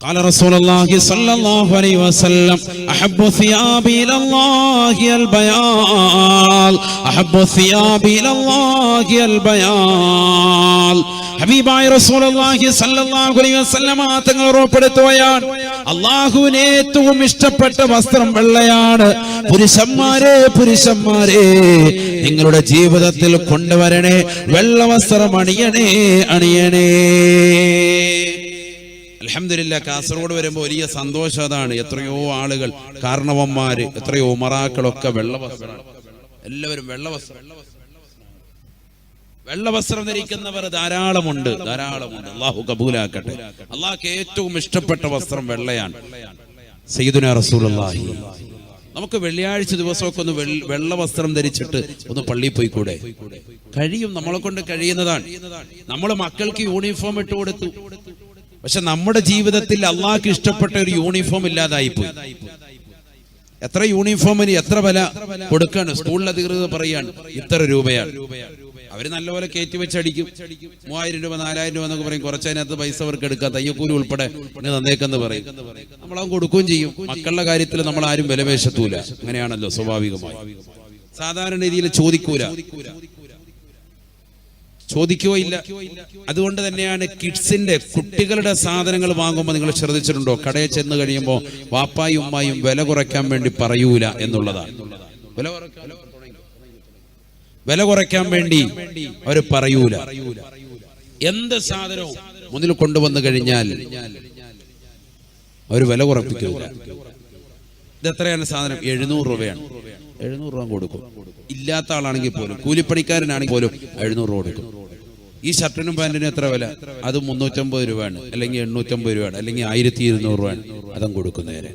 قال رسول الله صلى الله عليه وسلم أحب الثياب إلى الله البيال أحب الثياب إلى الله البيال ഹബീബായ റസൂലുള്ളാഹി സ്വല്ലല്ലാഹു അലൈഹി വസല്ലമ തങ്ങൾ ഉറപ്പെടുത്തുകയാണ് അള്ളാഹുവിന് ഏറ്റവും ഇഷ്ടപ്പെട്ട വസ്ത്രം വെള്ളയാണ് പുരുഷന്മാരെ പുരുഷന്മാരെ നിങ്ങളുടെ ജീവിതത്തിൽ കൊണ്ടുവരണേ വെള്ള വസ്ത്രം അണിയണേ അണിയണേ അലഹമില്ല കാസർഗോഡ് വരുമ്പോൾ വലിയ സന്തോഷം അതാണ്. എത്രയോ ആളുകൾ കാരണവന്മാര് എത്രയോ ഉമറാക്കളൊക്കെ വെള്ള വസ്ത്രം എല്ലാവരും വെള്ള വസ്ത്രം വെള്ള വസ്ത്രം ധരിക്കുന്നവർ ധാരാളമുണ്ട്. ധാരാളമുണ്ട്. അള്ളാഹു കബൂലാക്കട്ടെ. അള്ളാഹ്ക്ക് ഏറ്റവും ഇഷ്ടപ്പെട്ട വസ്ത്രം വെള്ളയാണ്. റസൂലുള്ളാഹി. നമുക്ക് വെള്ളിയാഴ്ച ദിവസമൊക്കെ ഒന്ന് വെള്ള വസ്ത്രം ധരിച്ചിട്ട് ഒന്ന് പള്ളിയിൽ പോയിക്കൂടെ? കഴിയും. നമ്മളെ കൊണ്ട് കഴിയുന്നതാണ്. നമ്മൾ മക്കൾക്ക് യൂണിഫോം ഇട്ട് കൊടുത്തു. പക്ഷെ നമ്മുടെ ജീവിതത്തിൽ അള്ളാഹ്ക്ക് ഇഷ്ടപ്പെട്ട ഒരു യൂണിഫോം ഇല്ലാതായി പോയി എത്ര യൂണിഫോമിന് എത്ര വില കൊടുക്കാണ്? സ്കൂളിൽ അധികൃതർ പറയാണ് ഇത്ര രൂപയാണ്. അവർ നല്ലപോലെ കയറ്റി വെച്ച് അടിക്കും. മൂവായിരം രൂപ നാലായിരം രൂപ എന്നൊക്കെ പറയും. കുറച്ചതിനകത്ത് പൈസ അവർക്ക് എടുക്കാം തയ്യക്കൂലി ഉൾപ്പെടെ ഇങ്ങനെ തന്നേക്കെന്ന് പറയും. നമ്മളവൻ കൊടുക്കുകയും ചെയ്യും. മക്കളുടെ കാര്യത്തിൽ നമ്മൾ ആരും വിലവേശത്തൂല അങ്ങനെയാണല്ലോ സ്വാഭാവികമായി. സാധാരണ രീതിയിൽ ചോദിക്കൂല. ചോദിക്കുകയില്ല അതുകൊണ്ട് തന്നെയാണ് കിഡ്സിന്റെ കുട്ടികളുടെ സാധനങ്ങൾ വാങ്ങുമ്പോൾ നിങ്ങൾ ശ്രദ്ധിച്ചിട്ടുണ്ടോ? കടയിൽ ചെന്ന് കഴിയുമ്പോൾ വാപ്പായും ഉമ്മായും വില കുറയ്ക്കാൻ വേണ്ടി പറയൂല എന്നുള്ളതാണ്. വില വില കുറയ്ക്കാൻ വേണ്ടി അവർ പറയൂല. എന്ത് സാധനവും മുന്നിൽ കൊണ്ടുവന്നു കഴിഞ്ഞാൽ അവർ വില കുറപ്പിക്കൂല. ഇത് എത്രയാണ് സാധനം? എഴുന്നൂറ് രൂപയാണ്. എഴുന്നൂറ് രൂപ കൊടുക്കും. ഇല്ലാത്ത ആളാണെങ്കിൽ പോലും കൂലിപ്പണിക്കാരനാണെങ്കിൽ പോലും എഴുന്നൂറ് രൂപ കൊടുക്കും. ഈ ഷർട്ടിനും പാന്റിനും എത്ര വില? അത് മുന്നൂറ്റമ്പത് രൂപയാണ്. അല്ലെങ്കിൽ എണ്ണൂറ്റമ്പത് രൂപയാണ്. അല്ലെങ്കിൽ ആയിരത്തി ഇരുന്നൂറ് രൂപയാണ്. അതും കൊടുക്കുന്നതിന്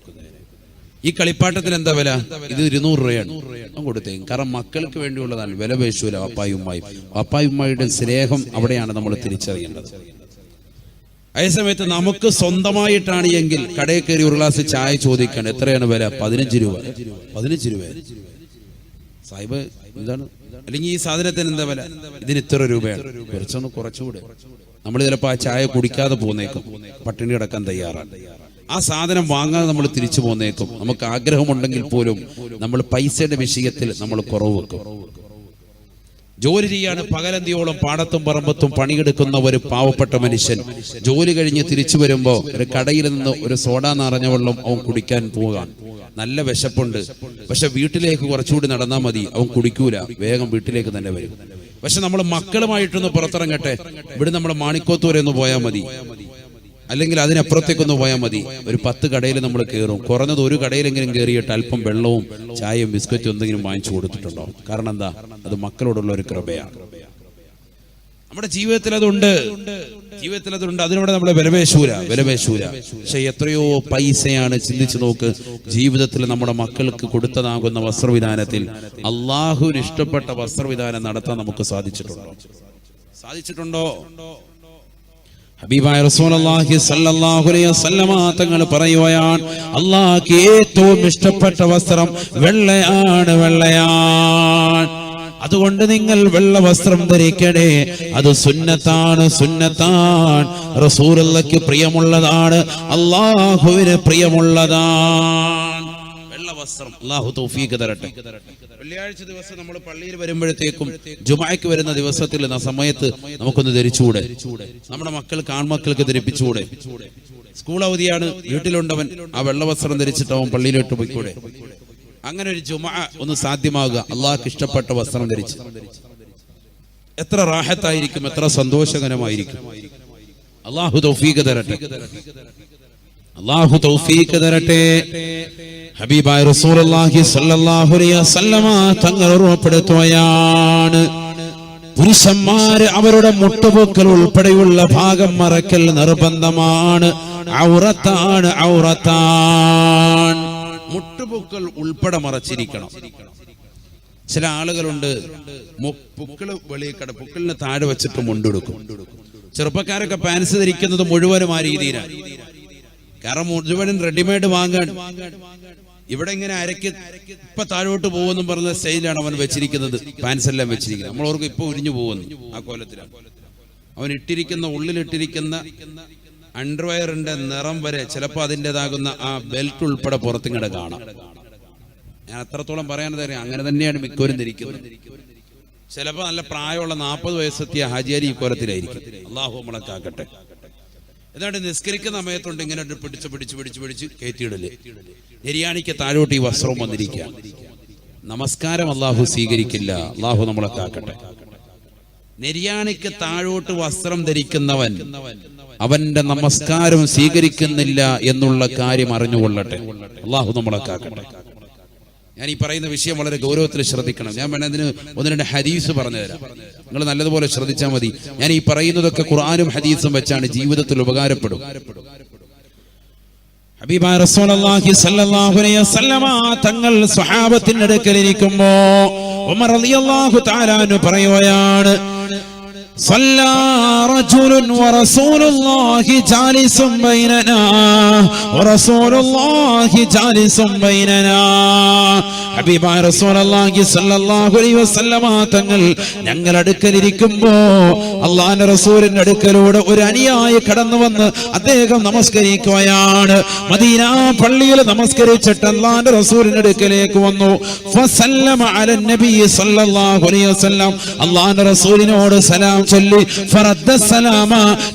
ഈ കളിപ്പാട്ടത്തിന് എന്താ വില? ഇത് ഇരുന്നൂറ് രൂപയാണ്. കൊടുത്തേ. കാരണം മക്കൾക്ക് വേണ്ടിയുള്ളതാണ്. വില പേശൂല അപ്പായുമായി അപ്പായുമായിയുടെ സ്നേഹം അവിടെയാണ് നമ്മൾ തിരിച്ചറിയേണ്ടത്. അതേ സമയത്ത് നമുക്ക് സ്വന്തമായിട്ടാണ് എങ്കിൽ കടയിൽ കയറി ഒരു ഗ്ലാസ് ചായ ചോദിക്കാൻ എത്രയാണ് വില? പതിനഞ്ച് രൂപ. പതിനഞ്ച് രൂപ സാഹിബ് എന്താണ് അല്ലെങ്കിൽ ഈ സാധനത്തിന് എന്താ വില? ഇതിന് ഇത്ര രൂപയാണ്. കുറച്ചൊന്ന് കുറച്ചുകൂടെ. നമ്മൾ ചിലപ്പോൾ ആ ചായ കുടിക്കാതെ പോന്നേക്കും. പട്ടിണി കിടക്കാൻ തയ്യാറാണ്. ആ സാധനം വാങ്ങാതെ നമ്മൾ തിരിച്ചു പോന്നേക്കും. നമുക്ക് ആഗ്രഹമുണ്ടെങ്കിൽ പോലും നമ്മൾ പൈസയുടെ വിഷയത്തിൽ നമ്മൾ കുറവ് വെക്കും. ജോലി ചെയ്യാണ് പകലന്തിയോളം പാടത്തും പറമ്പത്തും പണിയെടുക്കുന്ന ഒരു പാവപ്പെട്ട മനുഷ്യൻ ജോലി കഴിഞ്ഞ് തിരിച്ചു വരുമ്പോൾ ഒരു കടയിൽ നിന്ന് ഒരു സോഡ നിറഞ്ഞ വെള്ളം അവൻ കുടിക്കാൻ പോകാൻ നല്ല വിശപ്പുണ്ട്. പക്ഷെ വീട്ടിലേക്ക് കുറച്ചുകൂടി നടന്നാൽ മതി. അവൻ കുടിക്കൂല. വേഗം വീട്ടിലേക്ക് തന്നെ വരും. പക്ഷെ നമ്മൾ മക്കളുമായിട്ടൊന്ന് പുറത്തിറങ്ങട്ടെ. ഇവിടെ നമ്മൾ മാണിക്കോത്തൂരെ ഒന്ന് പോയാൽ മതി. അല്ലെങ്കിൽ അതിനപ്പുറത്തേക്കൊന്ന് പോയാൽ മതി. ഒരു പത്ത് കടയിൽ നമ്മൾ കയറും. കുറഞ്ഞത് ഒരു കടയിലെങ്കിലും കയറിയിട്ട് അല്പം വെള്ളവും ചായയും ബിസ്ക്കറ്റും എന്തെങ്കിലും വാങ്ങിച്ചു കൊടുത്തിട്ടുണ്ടോ? കാരണം എന്താ? അത് മക്കളോടുള്ള ഒരു കൃപയാണ്. നമ്മുടെ ജീവിതത്തിൽ അതുണ്ട്. ജീവിതത്തിൽ അതുണ്ട് അതിനോട് നമ്മളെ വിലവേശൂല വിലവേശൂല പക്ഷെ എത്രയോ പൈസയാണ് ചിന്തിച്ചു നോക്ക്. ജീവിതത്തിൽ നമ്മുടെ മക്കൾക്ക് കൊടുത്തതാകുന്ന വസ്ത്രവിധാനത്തിൽ അള്ളാഹുവിന് ഇഷ്ടപ്പെട്ട വസ്ത്രവിധാനം നടത്താൻ നമുക്ക് സാധിച്ചിട്ടുണ്ടോ? സാധിച്ചിട്ടുണ്ടോ? ഹബീബായ റസൂലുള്ളാഹി സല്ലല്ലാഹു അലൈഹി വസല്ലമ തങ്ങൾ പറയുകയാണ് അള്ളാഹ്ക്ക് ഏറ്റവും ഇഷ്ടപ്പെട്ട വസ്ത്രം വെള്ളയാണ് വെള്ളയാണ്. അതുകൊണ്ട് നിങ്ങൾ വെള്ള വസ്ത്രം ധരിക്കണേ. അത് സുന്നത്താണ് സുന്നത്താണ്. റസൂലുള്ളാഹിക്ക് പ്രിയമുള്ളതാണ്. അള്ളാഹുവിന് പ്രിയമുള്ളതാണ്. വെള്ള വസ്ത്രം അള്ളാഹു തൗഫീഖ് തരട്ടെ. വെള്ളിയാഴ്ച ദിവസം നമ്മൾ പള്ളിയിൽ വരുമ്പോഴത്തേക്കും ജുമായ്ക്ക് വരുന്ന ദിവസത്തിൽ ആ സമയത്ത് നമുക്കൊന്ന് ധരിച്ചുകൂടെ? നമ്മുടെ മക്കൾക്ക് ആൺമക്കൾക്ക് ധരിപ്പിച്ചുകൂടെ? സ്കൂൾ അവധിയാണ് വീട്ടിലുണ്ടവൻ ആ വെള്ളവസ്ത്രം ധരിച്ചിട്ട് അവൻ പള്ളിയിലോട്ട് പോയിക്കൂടെ? അങ്ങനെ ഒരു ജുമ ഒന്ന് സാധ്യമാകുക. അള്ളാഹ്ക്ക് ഇഷ്ടപ്പെട്ട വസ്ത്രം ധരിച്ച്. എത്ര റാഹത്തായിരിക്കും എത്ര സന്തോഷകരമായിരിക്കും. അള്ളാഹു തൗഫീഖ് തരട്ടെ. അള്ളാഹു തൗഫീഖ് തരട്ടെ. ഹബീബായ റസൂലുള്ളാഹി സ്വല്ലല്ലാഹു അലൈഹി വസല്ലമ തങ്ങൾ ഉറപ്പെടുത്തുകയാണ് പുരുഷന്മാര് അവരുടെ മുട്ടുപൊക്കൽ ഉൾപ്പെടെയുള്ള ഭാഗം മറക്കൽ നിർബന്ധമാണ്. ഔറത്താണ് ഔറത്താൻ മുട്ടുപൊക്കൽ ഉൾപ്പെടെ മറച്ചിരിക്കണം. ചില ആളുകളുണ്ട് പൊക്കിൾ വെളിയിൽ കട പൊക്കിളിന് താഴെ വെച്ചിട്ട് മുണ്ടെടുക്കും ചെറുപ്പക്കാരൊക്കെ പാൻസ് ധരിക്കുന്നത് മുഴുവനും ആ രീതിയിലാണ്. കാരണം മുഴുവനും റെഡിമെയ്ഡ് വാങ്ങാൻ. ഇവിടെ ഇങ്ങനെ അരക്ക് ഇപ്പൊ താഴോട്ട് പോകുമെന്നും പറഞ്ഞ സ്റ്റൈലാണ് അവൻ വെച്ചിരിക്കുന്നത്. പാൻസ് എല്ലാം വെച്ചിരിക്കുന്നത്. ഓർക്കും ഇപ്പൊ ഉരിഞ്ഞു പോകുന്നു ആ കോലത്തിലാണ്. അവൻ ഇട്ടിരിക്കുന്ന ഉള്ളിലിട്ടിരിക്കുന്ന അണ്ടർവയറിന്റെ നിറം വരെ ചിലപ്പോൾ അതിന്റെതാകുന്ന ആ ബെൽറ്റ് ഉൾപ്പെടെ പുറത്തിങ്ങടെ കാണാം. ഞാൻ അത്രത്തോളം പറയാൻ അറിയാം അങ്ങനെ തന്നെയാണ് മിക്കവരും ധരിക്കുന്നത്. ചിലപ്പോൾ നല്ല പ്രായമുള്ള നാൽപ്പത് വയസ്സെത്തിയ ഹാജിയാരി ഈ കോലത്തിലായിരിക്കും അള്ളാഹു നമ്മളെ കാക്കട്ടെ. എന്നിട്ട് നിസ്കരിക്കുന്ന സമയത്തുണ്ട് ഇങ്ങനെ പിടിച്ച് പിടിച്ച് പിടിച്ച് പിടിച്ച് കയറ്റിയിടൽ. നെരിയാണിക്ക് താഴോട്ട് ഈ വസ്ത്രവും വന്നിരിക്കുക നമസ്കാരം അള്ളാഹു സ്വീകരിക്കില്ല. അള്ളാഹു നമ്മളെ കാക്കട്ടെ. നെരിയാണിക്ക് താഴോട്ട് വസ്ത്രം ധരിക്കുന്നവൻ അവന്റെ നമസ്കാരം സ്വീകരിക്കുന്നില്ല എന്നുള്ള കാര്യം അറിഞ്ഞുകൊള്ളട്ടെ. അള്ളാഹു നമ്മളെ കാക്കട്ടെ. ഞാൻ ഈ പറയുന്ന വിഷയം വളരെ ഗൗരവത്തിൽ ശ്രദ്ധിക്കണം. ഞാൻ വേണേ അതിന് ഒന്ന് രണ്ട് ഹദീസ് പറഞ്ഞുതരാം നിങ്ങൾ നല്ലതുപോലെ ശ്രദ്ധിച്ചാൽ മതി. ഞാൻ ഈ പറയുന്നതൊക്കെ ഖുർആാനും ഹദീസും വെച്ചാണ് ജീവിതത്തിൽ ഉപകാരപ്പെടും. തങ്ങൾ ഇരിക്കുമ്പോ ഉമർ റളിയല്ലാഹു തആല അൻഹു പറയുകയാണ് صلى رجل ورسول الله جالس بيننا ورسول الله جالس بيننا ഹബീബായ റസൂലുള്ളാഹി സ്വല്ലല്ലാഹു അലൈഹി വസല്ലമ തങ്ങൾ ഞങ്ങൾ അടുക്കലിരിക്കുമ്പോ അള്ളാഹിന്റെ റസൂലിന്റെ അടുക്കലൂടെ ഒരു അനുയായി കടന്നു വന്ന് അദ്ദേഹം നമസ്കരിക്കുകയാണ് മദീന പള്ളിയിൽ നമസ്കരിച്ചിട്ട് അള്ളാഹിന്റെ റസൂലിന്റെ അടുക്കലേക്ക് വന്നു ഫസല്ലമ അലൻ നബി സല്ലല്ലാഹു അലൈഹി വസല്ലം അള്ളാഹിന്റെ റസൂലിനോട് സലാം ചൊല്ലി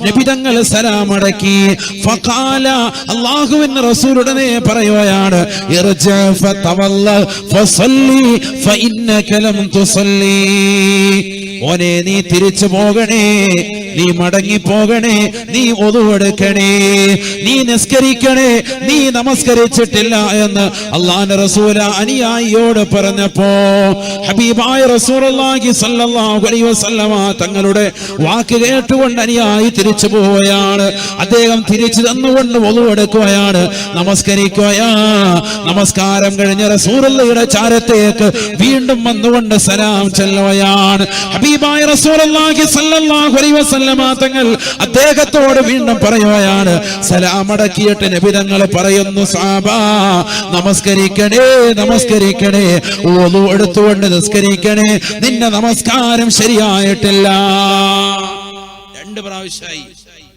നബി തങ്ങൾ സലാം അടക്കി ഫഖാല അള്ളാഹുവിന്റെ റസൂൽ ഉടനെ പറയുകയാണ് ഓനെ നീ തിരിച്ചു പോകണേ. നീ മടങ്ങി പോകണേ നീ ഒതുവെടുക്കണേ നീ നിസ്കരിക്കണേ നീ നമസ്കരിച്ചിട്ടില്ല എന്ന് അള്ളാന്റെ റസൂല അനുയായിയോട് പറഞ്ഞപ്പോ ഹബീബായ റസൂലുള്ളാഹി സ്വല്ലല്ലാഹു അലൈഹി വസല്ലമ തങ്ങളുടെ വാക്ക് കേട്ടുകൊണ്ട് അനുയായി തിരിച്ചു പോവുകയാണ്. അദ്ദേഹം തിരിച്ചു തന്നുകൊണ്ട് ഒതുവെടുക്കുകയാണ്. നമസ്കരിക്കുകയാ. നമസ്കാരം കഴിഞ്ഞ റസൂറല്ലയുടെ ചാരത്തേക്ക് വീണ്ടും വന്നുകൊണ്ട് സലാം ചെല്ലുകയാണ്. ഹബീബായ റസൂലുള്ളാഹി സ്വല്ലല്ലാഹു അലൈഹി തങ്ങൾ അദ്ദേഹത്തോട് വീണ്ടും പറയുകയാണ് സലാമടക്കിയിട്ട് നബിതങ്ങൾ നബി പറയുന്നു സാബാ നമസ്കരിക്കണേ നമസ്കരിക്കണേ ഓതു എടുത്തുകൊണ്ട് നിസ്കരിക്കണേ നിന്റെ നമസ്കാരം ശരിയായിട്ടില്ല. രണ്ട് പ്രാവശ്യമായി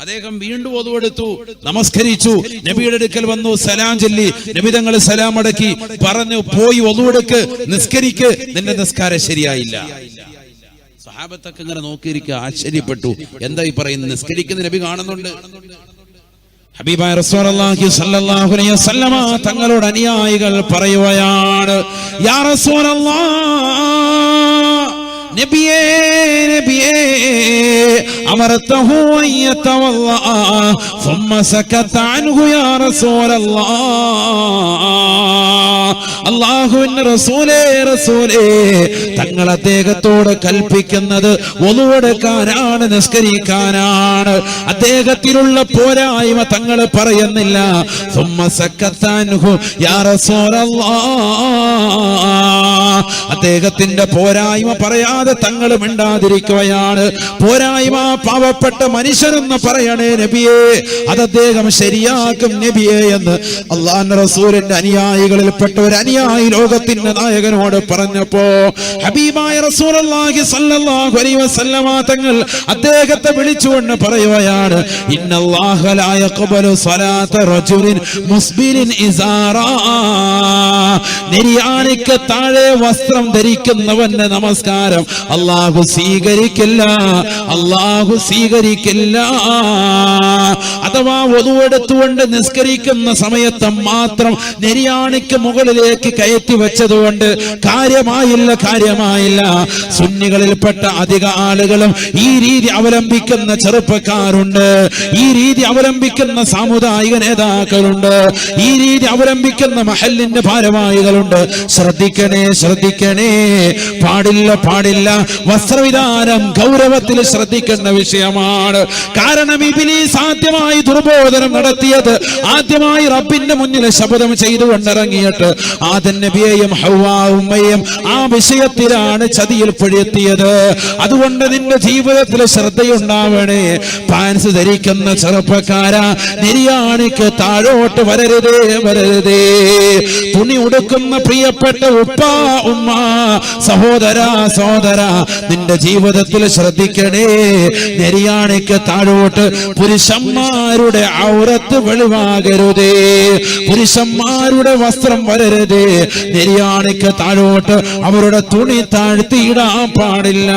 അദ്ദേഹം വീണ്ടും ഒതുവെടുത്തു നമസ്കരിച്ചു നബിയുടെ അടുക്കൽ വന്നു സലാം ചൊല്ലി നബി തങ്ങൾ സലാം അടക്കി പറഞ്ഞു പോയി ഒതുവെടുക്ക് നിസ്കരിക്ക് നിന്റെ നിസ്കാരം ശരിയായില്ല. സഹാബത്തൊക്കെ ഇങ്ങനെ നോക്കിയിരിക്കുക ആശ്ചര്യപ്പെട്ടു എന്താ ഈ പറയുന്നത് നിസ്കരിക്കുന്ന നബി കാണുന്നുണ്ട് ഹബീബായ റസൂലുള്ളാഹി സ്വല്ലല്ലാഹു അലൈഹി വസല്ലമ തങ്ങളുടെ അനുയായികൾ പറയുകയാണ് യാ റസൂലല്ലാഹ് നബിയേ നബിയേ അമർതഹു അൻ യതവല്ല ثم سكت عنه يا رسول الله അള്ളാഹുവിന്റെ റസൂലേ റസൂലേ തങ്ങൾ അദ്ദേഹത്തോട് കൽപ്പിക്കുന്നത് ഒന്നുവെടുക്കാനാണ് നിസ്കരിക്കാനാണ്. അദ്ദേഹത്തിലുള്ള പോരായ്മ തങ്ങൾ പറയുന്നില്ല. അദ്ദേഹത്തിന്റെ പോരായ്മ പറയാതെ തങ്ങൾ മിണ്ടാതിരിക്കുകയാണ്. പോരായ്മ പാവപ്പെട്ട മനുഷ്യരെന്ന് പറയണേ നബിയെ അത് അദ്ദേഹം ശരിയാക്കും നബിയെ എന്ന് അള്ളാഹ് റസൂലിന്റെ അനുയായികളിൽപ്പെട്ട ഒരു അനുയായി ലോകത്തിന്റെ നായകനോട് പറഞ്ഞപ്പോ ഹബീബായ റസൂലുള്ളാഹി സ്വല്ലല്ലാഹു അലൈഹി വസല്ലമ തങ്ങൾ അദ്ദേഹത്തെ വിളിച്ചുകൊണ്ട് പറയുകയാണ് ഇന്നല്ലാഹ ലാ യഖ്ബലു സ്വലാത്ത റജുലിൻ മുസ്ബിലിൻ ഇസാറാ നിര്യാണിക്ക് താഴെ വസ്ത്രം ധരിക്കുന്നവന്റെ നമസ്കാരം അള്ളാഹു സ്വീകരിക്കില്ല അള്ളാഹു സ്വീകരിക്കില്ല. അഥവാ ഒതുവെടുത്തുകൊണ്ട് നിസ്കരിക്കുന്ന സമയത്ത് മാത്രം നെരിയാണിക്ക് മുകളിലേക്ക് കയറ്റി വെച്ചതുകൊണ്ട് കാര്യമായില്ല കാര്യമായില്ല സുന്നികളിൽപ്പെട്ട അധിക ആളുകളും ഈ രീതി അവലംബിക്കുന്ന ചെറുപ്പക്കാരുണ്ട്. ഈ രീതി അവലംബിക്കുന്ന സാമുദായിക നേതാക്കളുണ്ട്. ഈ രീതി അവലംബിക്കുന്ന മഹലിന്റെ ഭാരവാഹികളുണ്ട്. ശ്രദ്ധിക്കണേ ശ്രദ്ധിക്കണേ. പാടില്ല പാടില്ല. വസ്ത്രവിധാനം ഗൗരവത്തിൽ ശ്രദ്ധിക്കേണ്ട വിഷയമാണ്. കാരണം ഇബിലി സാധ്യമായി ദുർബോധനം നടത്തിയത് ആദ്യമായി റബ്ബിന്റെ മുന്നിൽ ശപഥം ചെയ്തുകൊണ്ടിറങ്ങിയിട്ട് ആദൻ നബിയെയും ഹൗവാ ഉമ്മയും ആ വിഷയത്തിലാണ് ചതിയിൽ പെടുത്തിയത് അതുകൊണ്ട് നിന്റെ ജീവിതത്തിൽ ശ്രദ്ധയുണ്ടാവണേ. പാൻസ് ധരിക്കുന്ന ചെറുപ്പക്കാര നിര്യാണിക്ക് താഴോട്ട് വരരുതേ വരരുതേ. തുണി ഉടുക്കുന്ന പ്രിയപ്പെട്ട ഉപ്പ ഉമ്മ സഹോദര സഹോദര നിന്റെ ജീവിതത്തിൽ ശ്രദ്ധിക്കണേ. നെരിയാണിക്ക് താഴോട്ട് പുരുഷന്മാരുടെ ഔറത്ത് വെളിവാകരുതേ. പുരുഷന്മാരുടെ വസ്ത്രം വരരുതേ. നെരിയാണിക്ക് താഴോട്ട് അവരുടെ തുണി താഴ്ത്തിയിടാൻ പാടില്ല.